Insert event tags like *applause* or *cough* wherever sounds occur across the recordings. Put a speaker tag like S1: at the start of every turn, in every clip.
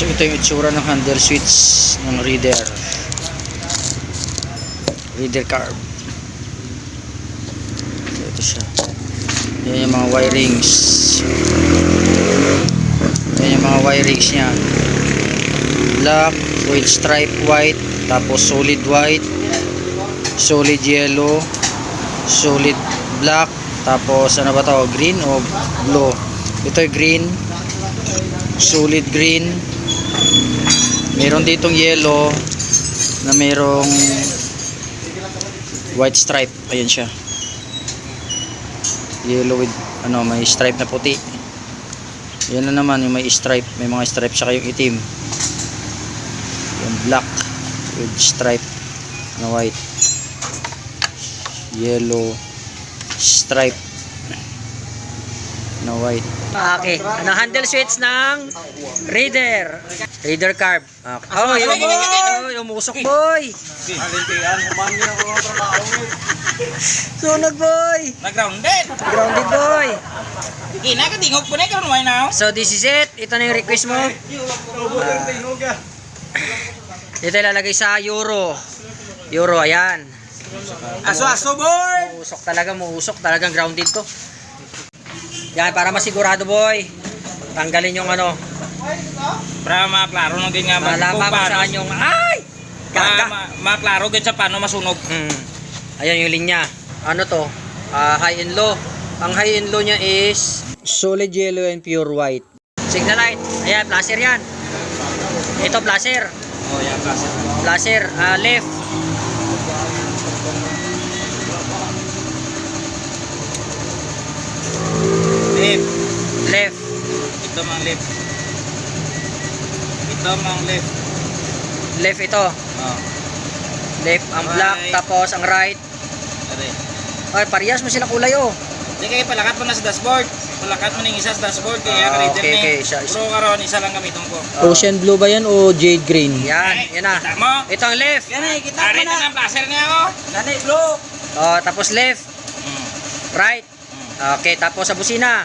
S1: So ito yung itsura ng handle switch ng reader. Reader carb. So ito siya. Yan yung mga wirings. Yan yung mga wirings niya. Black, with stripe white, tapos solid white, solid yellow, solid black, tapos ano ba to, green o blue? Ito yung green, solid green, meron ditong yellow na merong white stripe, ayan siya. Yellow with ano, may stripe na puti. Yan na naman yung may stripe, may mga stripe siya yung itim. Yung black with stripe na white. Yellow stripe na white. Okay, ano handle switch ng reader. Reader carb. Okay. Oh, yung boy, umusok boy.
S2: Alintian, kumain na ako ng trabaho.
S1: Sunog boy.
S2: Na-grounded.
S1: Grounded boy.
S2: Ina ka tingog po na ikaw naman na.
S1: So this is it. Ito na yung request mo. Ito ilalagay sa euro. Euro, ayan.
S2: Aso aso boy.
S1: Usok talaga, muusok talagang grounded to. Yan, para masigurado boy. Tanggalin yung ano.
S2: Para maklaro na din nga kung paano-
S1: saan yung... Ay!
S2: Para ma- maklaro din sa paano masunog.
S1: Mm. Ayan yung linya. Ano to? Ah, high and low. Ang high and low niya is solid yellow and pure white. Signal light. Ayan, placer yan. Ito placer.
S2: Oh, yan kasi.
S1: Placer, ah, left.
S2: Left.
S1: Left.
S2: Ito mang left. Ito mang left.
S1: Left ito.
S2: Oh.
S1: Left ang black,
S2: Right.
S1: tapos ang right.
S2: Are.
S1: Ay, parehas mo sila kulay oh.
S2: Di kaya palakat mo na sa dashboard. Palakat mo na yung isa sa dashboard kaya
S1: Ah,
S2: ka reader
S1: okay,
S2: na
S1: okay.
S2: eh.
S1: Isa- isa.
S2: Pero karon isa lang gamiton ko.
S1: Ocean blue ba yan o jade green? Yan, yan na.
S2: Kita mo?
S1: Ito ang left.
S2: Yan eh, kita mo na. ang placer niya ako. Dali, blue.
S1: Oh, tapos left,
S2: Mm.
S1: right.
S2: Mm.
S1: Okay, tapos sa busina.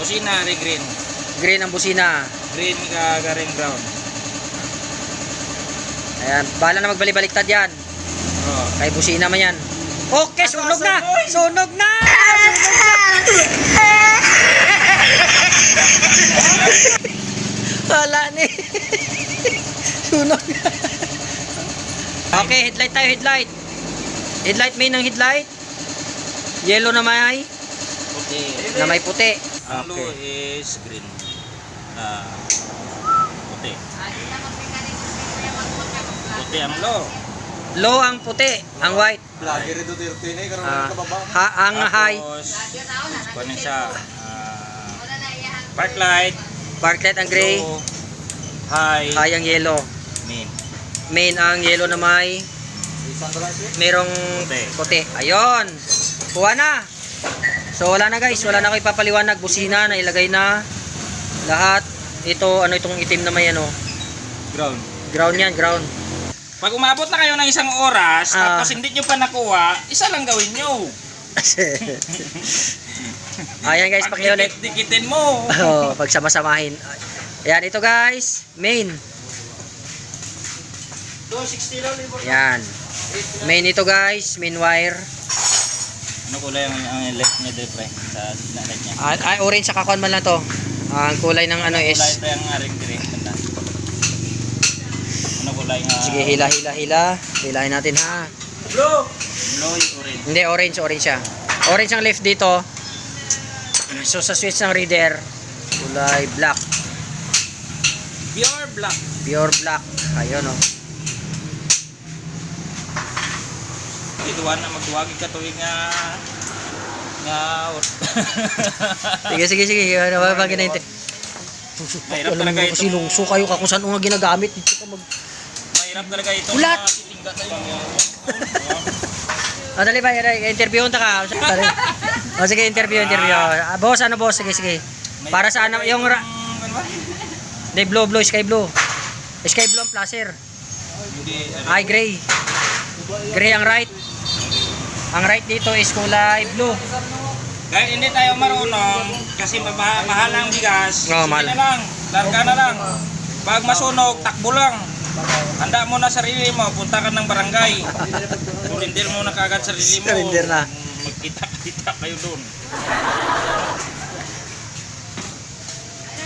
S2: Busina, re green.
S1: Green ang busina.
S2: Green ka garing brown.
S1: Ayan, bahala na magbalik-baliktad yan.
S2: Oh.
S1: Kay busina man yan. Okay, sunog na! Sunog na! Wala ni. Sunog na. Okay, headlight tayo, headlight. Headlight main ng headlight. Yellow na may,
S2: Okay.
S1: na may puti.
S2: Ang blue
S1: Okay.
S2: is green. Ah, puti. Puti ang low.
S1: Low ang puti, ang white.
S3: Lagi rin Duterte na eh, karoon
S1: Ah,
S3: kababa.
S1: ha, ang high,
S2: Tapos, kunin siya. Ah, park light.
S1: barklet ang gray,
S2: Low, high,
S1: high ang yellow.
S2: main.
S1: Main ang yellow na may merong
S2: Puti.
S1: puti. Ayun. Kuha na. So wala na guys, wala na ako ipapaliwanag. Busina na ilagay na lahat. Ito, ano itong itim na may ano.
S2: Ground.
S1: Ground yan, ground.
S2: Pag umabot na kayo ng isang oras,
S1: Ah.
S2: tapos hindi nyo pa nakuha, isa lang gawin nyo. *laughs*
S1: Ayan guys, pakiulit.
S2: Dikitin mo. *laughs*
S1: Oh, pagsama-samahin. Ayan, ito guys, main.
S3: 260 lang, libo.
S1: Ayan. Main ito guys, main wire.
S2: Ano kulay ang, ang left niya dito pre? Sa nalit niya.
S1: Ah, ah, orange sa kakon man lang to. Ah, ang kulay ng ano
S2: Kulay
S1: is
S2: ito yung aring green. Kulay?
S1: Sige, hila, hila, hila. Hilahin natin ha.
S2: Blue! Blue yung orange.
S1: Hindi, orange, orange siya. Orange ang left dito. So, sa switch ng reader, kulay black.
S2: Pure black.
S1: Pure black. Ayun, oh.
S2: Ituan na magduwagi ka tuwing nga nga *laughs*
S1: Sige, sige, sige. Ano ba ba ginahintay?
S2: Mahirap
S1: Alam
S2: talaga
S1: mo
S2: ito.
S1: kasi lungso kayo ka kung saan nga ginagamit. Dito ka mag...
S2: Mahirap talaga ito.
S1: Ulat!
S2: titingga tayo. *laughs*
S1: Ah, dali ba? Interview ta ka. Oh, sige, interview, interview. Ah, boss, ano boss? Sige, sige. Para sa ano, yung... Ra-
S2: Ano ba?
S1: Hindi, blue, blue, sky blue. Sky blue ang placer.
S2: Hindi. ano,
S1: Ay, gray. Gray ang right. Ang right dito is kulay blue.
S2: Dahil hindi tayo marunong kasi ma- mahal ang bigas.
S1: Oo,
S2: sige
S1: mahal.
S2: na lang. Larga na lang. Pag masunog, takbo lang. Handa mo na sarili mo, punta ka ng barangay. Sulindir mo na kagad sarili mo.
S1: Sulindir na.
S2: Magkita-kita kayo doon.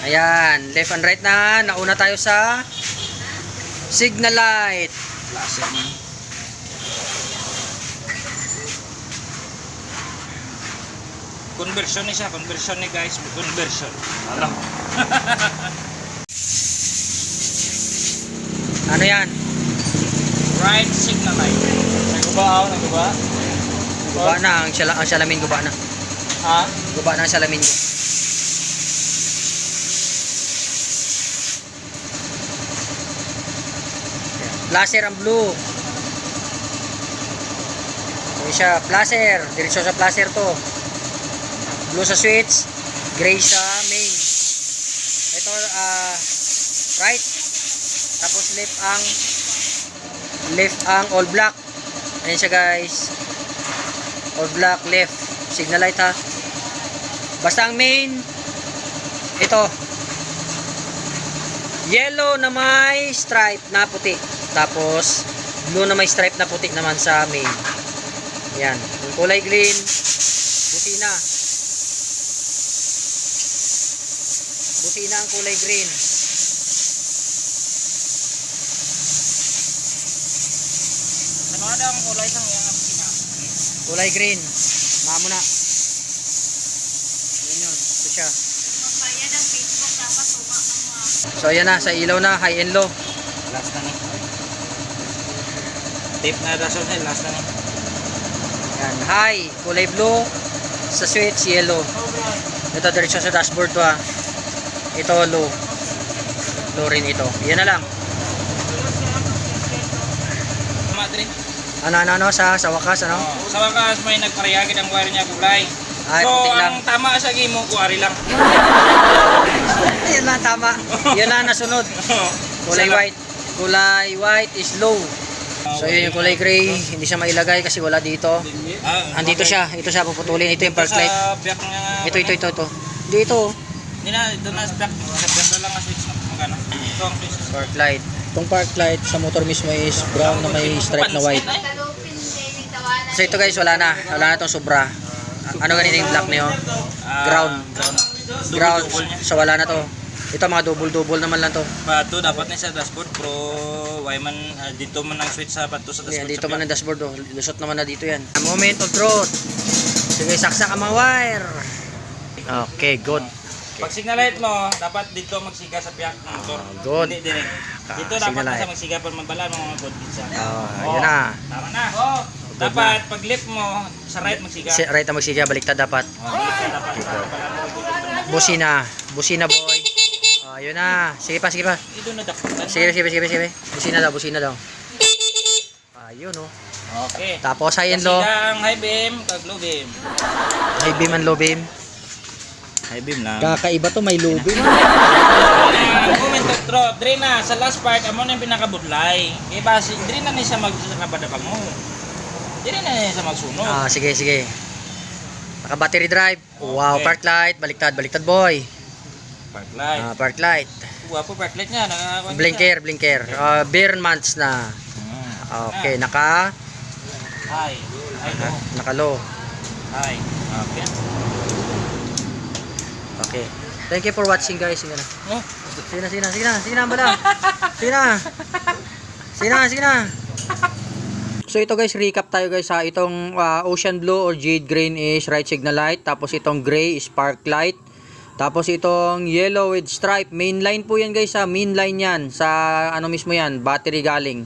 S1: Ayan, left and right na. Nauna tayo sa signal light.
S2: Laser mo. Conversion ni siya, conversion ni guys, conversion. Ano? *laughs*
S1: Ano yan?
S2: Right signal light.
S3: Naguba ako, naguba.
S1: Guba na. Ang, sala, ang salamin guba na.
S3: Ha?
S1: Guba na ang salamin ko. Placer ang blue. Ayan siya, placer. Diretso sa placer to. Blue sa switch, gray sa main. Ito, ah, right. Tapos left ang left ang all black. Ayan siya guys. All black left. Signal light ha. Basta ang main ito. Yellow na may stripe na puti. Tapos blue na may stripe na puti naman sa main. Yan. Yung kulay green, buti na. Buti na ang kulay green.
S2: Ada ang kulay sang yang pina?
S1: Kulay green. Mamo na. Yun yun. Ito siya.
S4: Magbayad ang Facebook dapat tuma ng mga
S1: So ayan na. Sa ilaw na. High and low.
S2: Last na ni. Tape na daso ni last na ni.
S1: Yan. High. Kulay blue. Sa switch, yellow. Ito diretso sa dashboard to ha. Ito low. Low rin ito. Yan na lang. Ano ano ano sa sa wakas ano?
S2: Oh, sa wakas may nagparehagin ang wire niya kulay.
S1: Ay,
S2: so,
S1: lang.
S2: ang tama sa gimo, kuwari lang. *laughs*
S1: Yan lang tama. Yan lang nasunod. Kulay white. Kulay white is low. So yun yung kulay gray, hindi siya mailagay kasi wala dito.
S2: Ah,
S1: Andito siya, ito siya puputulin. Ito yung park light. Ito, ito, ito, ito. Dito,
S2: Hindi na, ito na sa biyak. Sa na lang na magano. Ito ang
S1: park light. Itong park light sa motor mismo is brown na may stripe na white. So ito guys, wala na. Wala na itong sobra. Ano ganito yung black niyo?
S2: Ah,
S1: Ground.
S2: Ground.
S1: So wala na to. Ito mga double-double naman lang to.
S2: Pato dapat na sa dashboard pro why man ah, dito man ang switch sa pato sa dashboard.
S1: Yan, dito man ang dashboard oh. Lusot naman na dito yan. Moment of truth. Sige, saksak ang mga wire. Okay, good.
S2: Pag signal light mo, dapat dito magsiga sa piyak ng motor.
S1: Ah, good.
S2: Hindi direct.
S1: Ah,
S2: Dito dapat
S1: light.
S2: nasa magsiga pa mabala ng mga good pizza.
S1: Oh, yun na.
S2: Tama na. Oh. Dapat pag left mo sa right magsiga.
S1: Si, right na magsiga, baliktad dapat.
S2: Oh, baliktad dapat.
S1: Busina. Busina boy. Oh, yun na. Sige pa, sige pa.
S2: Dito na dapat.
S1: Sige, sige, sige, sige. Busina daw, busina daw. Ayun oh.
S2: Okay.
S1: Tapos high and low.
S2: Magsiga ang high beam, kag low beam.
S1: High beam and low beam.
S2: High beam lang.
S1: Kakaiba to, may low beam.
S2: Ang moment of truth, dre na, sa last part, amo na yung pinakabudlay. Kaya ba, si, dre na niya sa magkabadabag mo. Dre na niya sa magsunog.
S1: Ah, sige, sige. Naka battery drive. Wow,
S2: Okay.
S1: park light. Baliktad, baliktad boy.
S2: Park light.
S1: Ah, park light.
S2: Guwapo park light niya. Nakakakuha niya.
S1: Blinker, blinker. Uh, beer months na.
S2: Ah.
S1: Okay, naka
S2: Hi. Hi, no.
S1: naka low.
S2: Hi. Okay.
S1: Okay. Thank you for watching guys. Sige na.
S2: Oh,
S1: Sige na, sige na, sige na, sige na, bala. Sige na. Sige na, sige na. So ito guys, recap tayo guys ha. Itong ah, ocean blue or jade green is right signal light. Tapos itong gray is spark light. Tapos itong yellow with stripe, main line po yan guys ha. Main line yan. Sa ano mismo yan, battery galing.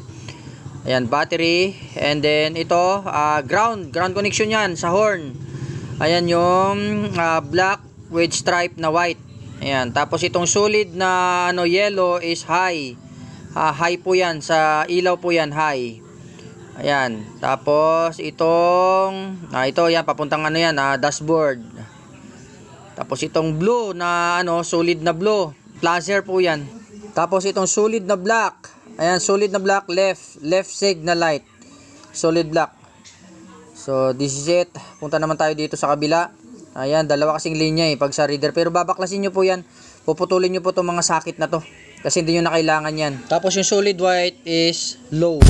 S1: Ayan, battery. And then ito, ah, ground. Ground connection yan sa horn. Ayan yung ah, black with stripe na white. Ayan. Tapos itong solid na ano yellow is high. Ah, high po yan. Sa ilaw po yan, high. Ayan. Tapos itong ah, ito yan papuntang ano yan, ah, dashboard. Tapos itong blue na ano, solid na blue. Placer po yan. Tapos itong solid na black. Ayan, solid na black left, left signal light. Solid black. So, this is it. Punta naman tayo dito sa kabila. Ayan, dalawa kasing linya eh pag sa reader. Pero babaklasin nyo po yan. Puputulin nyo po itong mga sakit na to. Kasi hindi nyo na kailangan yan. Tapos yung solid white is low.